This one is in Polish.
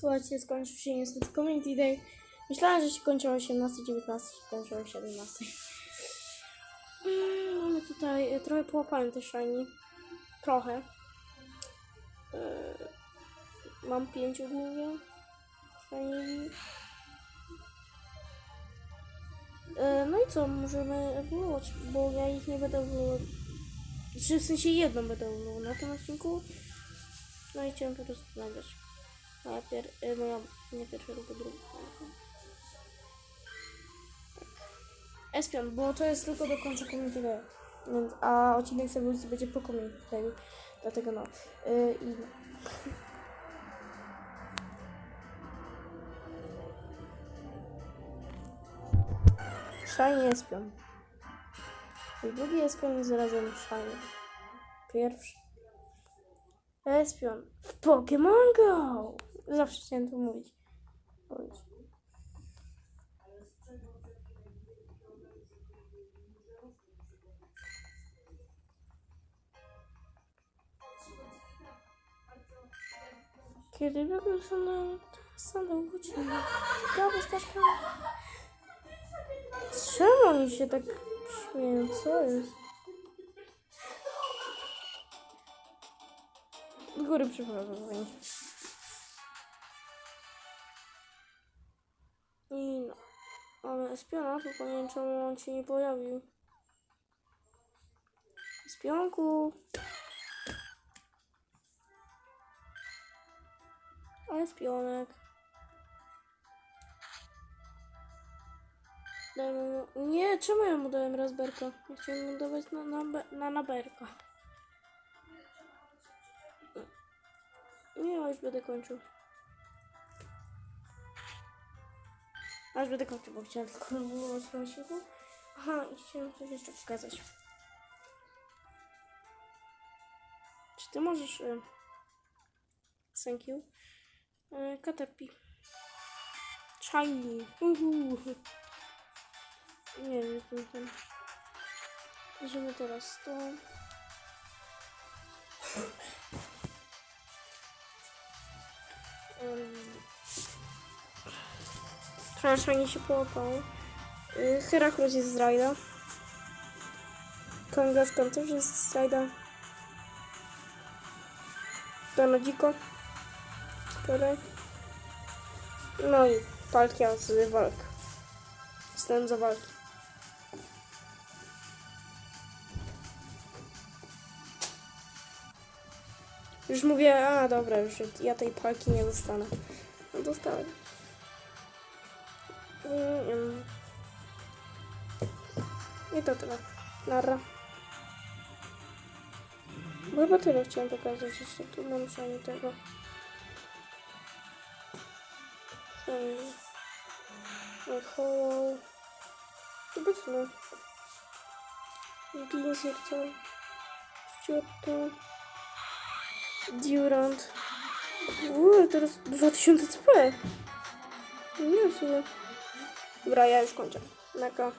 Słuchajcie, skończył się niestety Community Day. Myślałem, że się kończy o 18-19, się kończyło o 17. Mm, Mamy tutaj, e, trochę połapałem te shiny. Trochę. E, Mam pięć ogólnie. Shiny. E, No i co, możemy ewoluować, bo ja ich nie będę ewoluować. Czy w sensie jedną będę ewoluował na tym odcinku. No i chciałem po prostu nagrać. Moja pier... y, moja... nie pierwsza, tylko druga. Tak. Espion, bo to jest tylko do końca community. Więc, a odcinek ewolucji będzie po community. Dlatego no. Y, I no. Shiny Espion. I drugi Espion jest razem Shiny. Pierwszy. Espion w Pokémon Go! Zawsze chciałem to mówić. Kiedy byłem sam sam do godziny. Ciekawe staszka. Czemu oni się tak śmieją? Co jest? Do góry przeprowadzenie. I no. Mamy espiona, tylko nie wiem czemu on się nie pojawił. Espionku. Espionek. Dajmy mu... Nie, czemu ja mu dałem razberka? Ja chciałem mu dawać na, na, na. Nie, już będę kończył. A już będę kończył, bo chciałem tylko było strąsiku. Aha, i chciałem coś jeszcze pokazać. Czy ty możesz... Y... Thank you. Y, Caterpie. Shiny. Uhu. Nie wiem, jak ten. Bierzemy teraz to. Trochę fajnie się połapał. Y, Herakles jest z rajda. Kangaskhan też jest z rajda. Dano dziko. Które. No i Palkia z walk. Jestem za walki. Już mówię, a dobra, już ja tej palki nie dostanę. No dostałem. И тут она. Нара. Выбор или в чем показывать, если ну, тут нам еще не того. Hello. Обычно. Глизерта. Что-то. Дюрант. О, это раз... Два, ты что-то цепая? Нет, всего. Dobra, ja już kończę. Naka.